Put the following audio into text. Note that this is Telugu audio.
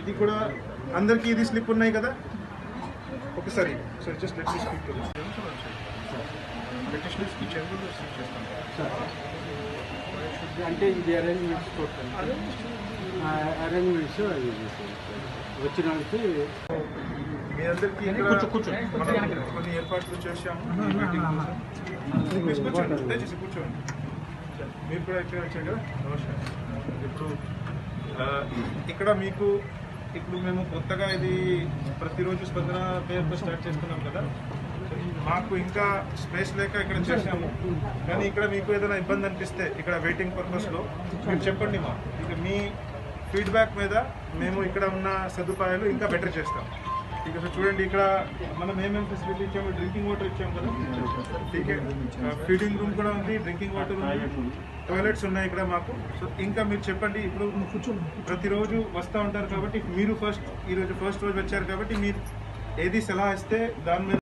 ఇది కూడా అందరికీ ఇది స్లిప్ ఉన్నాయి కదా? ఒకసారి sir just let me speak చేస్తాం. అంటే ఇది అరేంజ్మెంట్స్ అరేంజ్మెంట్స్ వచ్చిన వాళ్ళకి మీ అందరికీ కొన్ని ఏర్పాట్లు చేశాము. కూర్చోండి. మీరు కూడా ఇక్కడ వచ్చారు కదా? నమస్కారం. ఇప్పుడు ఇక్కడ మీకు ఇప్పుడు మేము కొత్తగా ఇది ప్రతిరోజు స్పందన పేరుతో స్టార్ట్ చేస్తున్నాం కదా. మాకు ఇంకా స్పేస్ లేక ఇక్కడ చేసాము కానీ ఇక్కడ మీకు ఏదైనా ఇబ్బంది అనిపిస్తే ఇక్కడ వెయిటింగ్ పర్పస్లో మీరు చెప్పండి మా ఇక మీ ఫీడ్బ్యాక్ మీద మేము ఇక్కడ ఉన్న సదుపాయాలు ఇంకా బెటర్ చేస్తాం. ఇక చూడండి ఇక్కడ మనం ఏమేమి ఫెసిలిటీ ఇచ్చాము డ్రింకింగ్ వాటర్ ఇచ్చాము కదా ఫీడింగ్ రూమ్ కూడా ఉంది డ్రింకింగ్ వాటర్ ఉంది టాయిలెట్స్ ఉన్నాయి ఇక్కడ మాకు సో ఇంకా మీరు చెప్పండి ఇప్పుడు ప్రతిరోజు వస్తూ ఉంటారు కాబట్టి మీరు ఫస్ట్ ఈరోజు ఫస్ట్ రోజు వచ్చారు కాబట్టి మీరు ఏది సలహా ఇస్తే దాని మీద